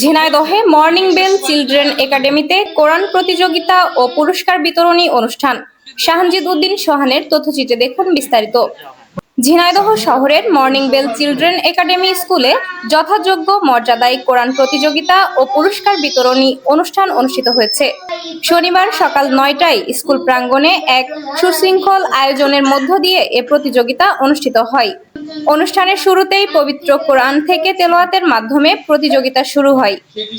ঝিনাইদহে morning bell children একাডেমিতে কোরআন প্রতিযোগিতা ও পুরস্কার বিতরণী অনুষ্ঠান। শাহানজিদ উদ্দিন সোহানের তথ্যচিত্রে দেখুন বিস্তারিত। ঝিনাইদহ শহরের মর্নিং বেল চিলড্রেন একাডেমি স্কুলে যথাযোগ্য মর্যাদায় কোরআন প্রতিযোগিতা ও পুরস্কার বিতরণী অনুষ্ঠান অনুষ্ঠিত হয়েছে। শনিবার সকাল নয়টায় স্কুল প্রাঙ্গণে এক সুশৃঙ্খল আয়োজনের মধ্য দিয়ে এ প্রতিযোগিতা অনুষ্ঠিত হয়। অনুষ্ঠানের শুরুতেই পবিত্র কোরআন থেকে তেলাওয়াতের মাধ্যমে প্রতিযোগিতা শুরু হয়।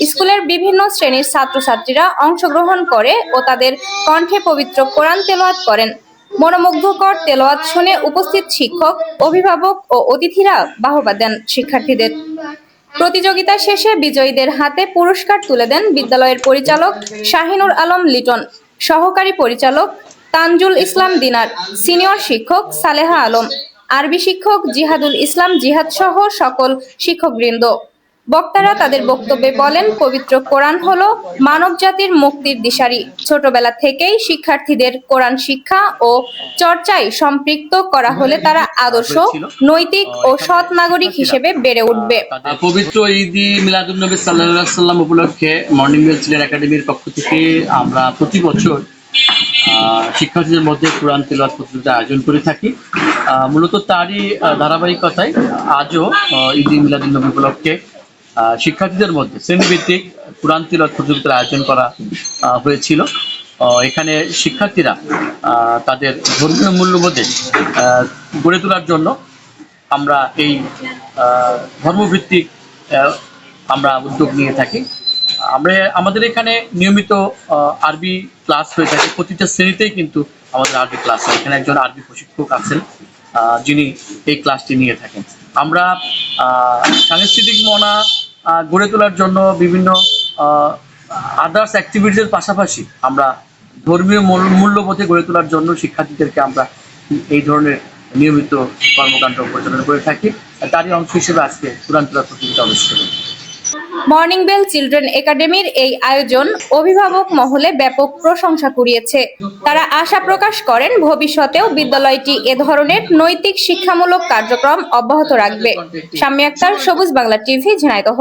স্কুলের বিভিন্ন শ্রেণির ছাত্রছাত্রীরা অংশগ্রহণ করে ও তাদের কণ্ঠে পবিত্র কোরআন তেলাওয়াত করেন। মনোমুগ্ধকর তেলাওয়াত শুনে উপস্থিত শিক্ষক, অভিভাবক ও অতিথিরা বাহবা দেন শিক্ষার্থীদের। প্রতিযোগিতা শেষে বিজয়ীদের হাতে পুরস্কার তুলে দেন বিদ্যালয়ের পরিচালক শাহিনুর আলম লিটন, সহকারী পরিচালক তানজুল ইসলাম দিনার, সিনিয়র শিক্ষক সালেহা আলম। আরবি শিক্ষক জিহাদুল ইসলাম জিহাদ সহ সকল শিক্ষকবৃন্দ। বক্তারা তাদের বক্তব্যে বলেন, পবিত্র কোরআন হলো মানব জাতির মুক্তির দিশারি। ছোটবেলা থেকেই শিক্ষার্থীদের কোরআন শিক্ষা ও চর্চায় সম্পৃক্ত করা হলে তারা আদর্শ, নৈতিক ও সৎ নাগরিক হিসেবে বেড়ে উঠবে। পবিত্র ঈদি মিলাদুলনবী সাল্লাহ সাল্লাম উপলক্ষে মর্নিং চিলের একাডেমির পক্ষ থেকে আমরা প্রতি বছর শিক্ষার্থীদের মধ্যে কোরআন তেলাওয়াত প্রতিযোগিতা আয়োজন করে থাকি। মূলত তারই ধারাবাহিকতায় আজও ঈদি মিলাদুলনবী উপলক্ষে শিক্ষার্থীদের মধ্যে শ্রেণীভিত্তিক কোরআন প্রতিযোগিতার আয়োজন করা হয়েছিল। এখানে শিক্ষার্থীরা তাদের ধর্মীয় মূল্যবোধে গড়ে তোলার জন্য আমরা এই ধর্মভিত্তিক আমরা উদ্যোগ নিয়ে থাকি। আমরা, আমাদের এখানে নিয়মিত আরবি ক্লাস হয়ে থাকে। প্রতিটা শ্রেণীতেই কিন্তু আমাদের আরবি ক্লাস হয়। এখানে একজন আরবি প্রশিক্ষক আছেন। যিনি এই ক্লাসটি নিয়ে থাকেন। আমরা সাংস্কৃতিক মনা গড়ে তোলার জন্য বিভিন্ন আদার্স অ্যাক্টিভিটিসের পাশাপাশি আমরা ধর্মীয় মূল- মূল্যবোধে গড়ে তোলার জন্য শিক্ষার্থীদেরকে আমরা এই ধরনের নিয়মিত কর্মকাণ্ড পরিচালনা করে থাকি। তারই অংশ হিসেবে আজকে তোলার প্রতিযোগিতা অনুষ্ঠিত মর্নিং বেল চিলড্রেন একাডেমির এই আয়োজন অভিভাবক মহলে ব্যাপক প্রশংসা কুড়িয়েছে। তারা আশা প্রকাশ করেন, ভবিষ্যতেও বিদ্যালয়টি এ ধরনের নৈতিক শিক্ষামূলক কার্যক্রম অব্যাহত রাখবে। সাম্য আক্তার, সবুজ বাংলা টিভি, ঝিনাইদহ।